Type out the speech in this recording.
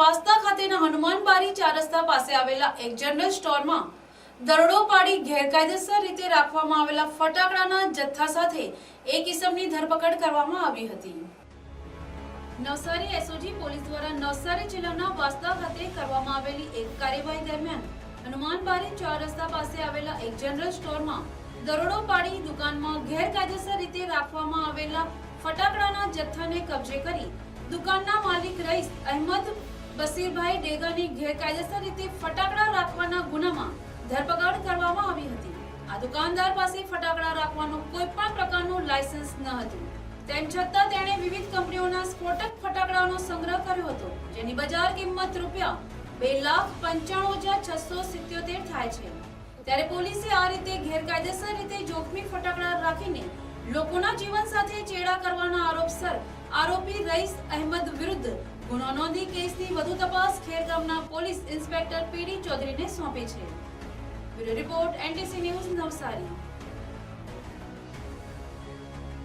વાસ્તા ખાતેના હનુમાનબારી ચાર રસ્તા પાસે આવેલા એક જનરલ સ્ટોરમાં દરોડો પાડી ગેરકાયદેસર રીતે રાખવામાં આવેલા ફટાકડાના જથ્થા સાથે એક ઇસમની ધરપકડ કરવામાં આવી હતી. નવસારી એસઓજી પોલીસ દ્વારા નવસારી જિલ્લાના વાસ્તા ખાતે કરવામાં આવેલી એક કાર્યવાહી દરમિયાન હનુમાનબારી ચાર રસ્તા પાસે આવેલા એક જનરલ સ્ટોરમાં દરોડો પાડી દુકાનમાં ગેરકાયદેસર રીતે રાખવામાં આવેલા ફટાકડાના જથ્થાને કબજે કરી દુકાનના માલિક રઈસ અહેમદ બસીરભાઈ ડેગાની ગેરકાયદેસર રીતે ફટાકડા રાખવાના ગુનામાં ધરપકડ કરવામાં આવી હતી. આ દુકાનદાર પાસે ફટાકડા રાખવાનું કોઈ પણ પ્રકારનું લાયસન્સ ન હતું. તેમ છતાં તેણે વિવિધ કંપનીઓના સ્ફોટક ફટાકડાનો સંગ્રહ કર્યો હતો, જેની બજાર કિંમત રૂપિયા બે લાખ પંચાણું હજાર છસો સિત્યોતેર થાય છે. ત્યારે પોલીસે આ રીતે ગેરકાયદેસર રીતે જોખમી ફટાકડા રાખીને લોકોના જીવન સાથે ચેડા કરવાના આરોપસર આરોપી રઈસ અહેમદ વિરુદ્ધ ગુનો નોંધી કેસની વધુ તપાસ ખેરગામના પોલીસ ઇન્સ્પેક્ટર પીડી ચૌધરીને સોંપી છે. Bureau report NTC news Navsari.